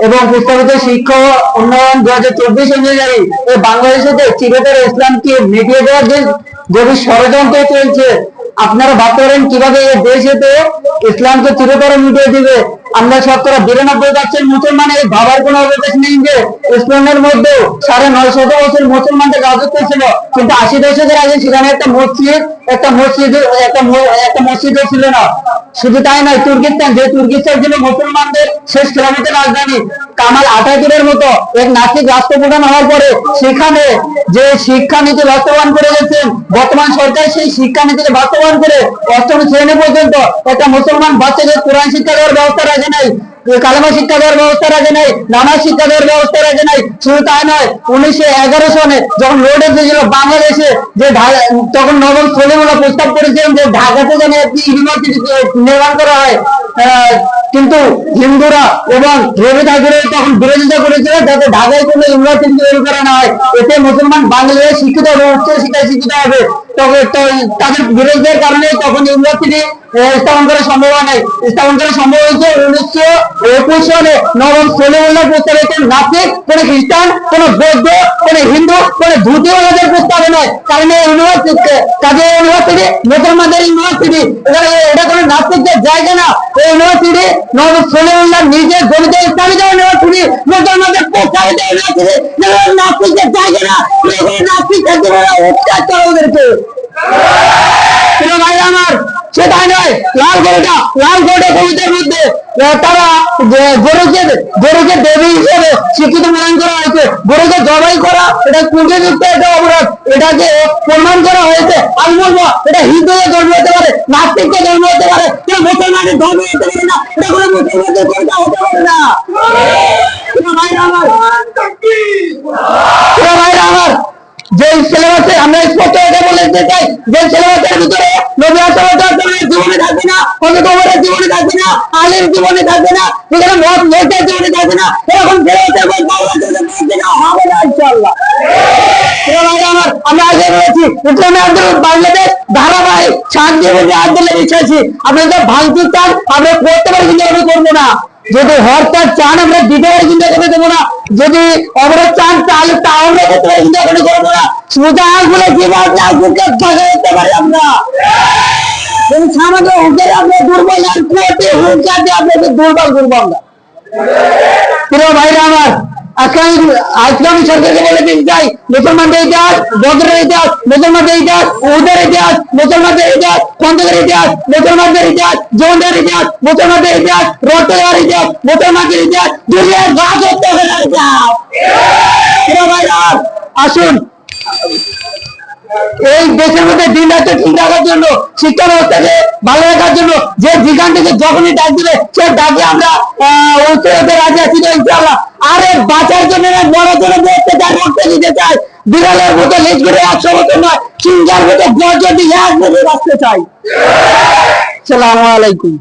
এবং প্রস্তাবিত শিক্ষা উন্নয়ন দু হাজার চব্বিশ অনুযায়ী এই বাংলাদেশে চিরতর ইসলামকে মিটিয়ে দেওয়ার যে যদি ষড়যন্ত্র চলছে, আপনারা ভাবতে পারেন কীভাবে এই দেশেতে ইসলামকে চিরতরে মিটিয়ে দিবে? আমরা শতকরা বিরানব্বই পার্সেন্ট মুসলমানের ভাবার কোনো অবকাশ নেই যে ইসলামের মধ্যে সাড়ে নয় শত বছর মুসলমানদের রাজত্ব ছিল। কিন্তু আশি দশকের আগে সেখানে একটা মসজিদ একটা মসজিদ, একটা মসজিদও ছিল না। শুধু তাই নয়, তুর্কিস্তান, যে তুর্কিস্তান ছিল মুসলমানদের শেষ কেরামতের রাজধানী। কামাল আটাতুরের মতো এক নাস্তিক রাষ্ট্রপ্রধান হওয়ার পরে সেখানে যে শিক্ষানীতি বাস্তবায়ন করে গেছেন, বর্তমান সরকার সেই শিক্ষানীতিকে বাস্তবায়ন করে অষ্টম শ্রেণি পর্যন্ত একটা মুসলমান বাচ্চাদের কোরআন শিক্ষা দেওয়ার ব্যবস্থা রাখে। নাই কালামা শিক্ষা দেওয়ার ব্যবস্থা রাখে নাই নানা শিক্ষা দেওয়ার ব্যবস্থা রাখে নাই, শুধু তাই নয়, উনিশশো এগারো সনে যখন রোড এসেছিল বাংলাদেশে, যে তখন নবম সলিমুল্লাহ প্রস্তাব করেছিলেন যে ঢাকাতে যেন একটি ইউনিভার্সিটি নির্মাণ করা হয় কিন্তু হিন্দুরা এবং রবি ঠাকুর তখন বিরোধিতা করেছিল যাতে ঢাকায় কোনো ইউনিভার্সিটি তৈরি করা না হয়। এতে মুসলমান বাংলাদেশে শিক্ষিত হবে উচ্চ শিক্ষায় শিক্ষিত হবে। তবে তাদের বিরোধিতার কারণে তখন ইউনিভার্সিটি স্থাপন করা সম্ভব হয় নাই। স্থাপন করা সম্ভব হয়েছে উনিশশো একুশ সালে। নবম সলিমুল্লাহ প্রস্তাবে কোন নাস্তিক কোন খ্রিস্টান, কোন বৌদ্ধ, কোন হিন্দু, কোন ধুতি ওনাদের প্রস্তাবে নয় কারণ এই ইউনিভার্সিটি কাজে ইউনিভার্সিটি, মুসলমানদের ইউনিভার্সিটি এটা নাস্তিকদের জায়গা না। ইউনিভার্সিটি নবম সলিমুল্লাহ নিজের গণিত ইসলামিক ইউনিভার্সিটি মুসলমানদের প্রস্তাবিত ইউনিভার্সিটি নাস্তিকদের জায়গা না। নাস্তিকদের জন্য অত্যাচার ওদেরকে। আমার লাল লাল তারা গরুকে গরুকে দেবী হিসেবে স্বীকৃত প্রদান করা হয়েছে। গরুকে জবাই করা, এটা কুঞ্জযুক্ত একটা অপরাধ। এটাকে প্রমাণ করা হয়েছে। আমি বলব, এটা হিন্দুদের ধর্ম হতে পারে হতে পারে মুসলমানের ধর্ম হতে পারে না। এটা কোনো মুসলমানদের হতে পারে না। যে সিলেবাসে আমরা স্পষ্ট চাই, যে সিলেবাসের ভিতরে নবী জীবনে থাকবে না ওমরের জীবনে থাকবে না আলীর জীবনে থাকবে না সেখানে মত লোকের জীবনে থাকবে না, এরকম সিলেবাসের না হবে না ভাইরা আমার, আমরা আগে বলেছি ইসলামী আন্দোলন বাংলাদেশ ধারাবাহিক শান্তি এবং আন্দোলনে বিশ্বাসী আপনাদের ভাঙচুর চান আমরা করতে পারি কিন্তু আমি করব না যদি হরতাল চান আমরা দিতে পারি কিন্তু এখানে দেবো না যদি অবরোধ চান তাহলে তা আমরা করতে পারি কিন্তু এখানে করব না সোজা বলে জীবন বুকে থাকা দিতে পারি আমরা কিন্তু সামান্য হুকে দুর্বল আর কোটি হুকা দিয়ে আপনাকে দুর্বল। করব আমরা প্রিয় ভাইরা সরকারকে বলে মুসলমানদের ইতিহাস, বদরের ইতিহাস, মুসলমানদের ইতিহাস, উহুদের ইতিহাস, মুসলমানদের ইতিহাস ইতিহাস, মুসলমানদের ইতিহাস ইতিহাস, মুসলমানদের ইতিহাস ইতিহাস, মুসলমানদের ইতিহাস দুনিয়ার আসুন। এই দেশের মধ্যে দিন রাত্রে ঠিক রাখার জন্য, শিক্ষা ব্যবস্থাকে ভালো রাখার জন্য, যে যেখান থেকে যখনই ডাক দিবে, সে ডাকে আমরা উত্তর রাজি আছি আরে বাঁচার জন্য বড় জন্য দেখতে চায় রক্ত দিতে চায়। বিড়ালের মতো লেজ করে একশো বছর নয়, সিংহার মতো গর্জ দিয়ে এক বছর রাখতে চাই সালাম আলাইকুম।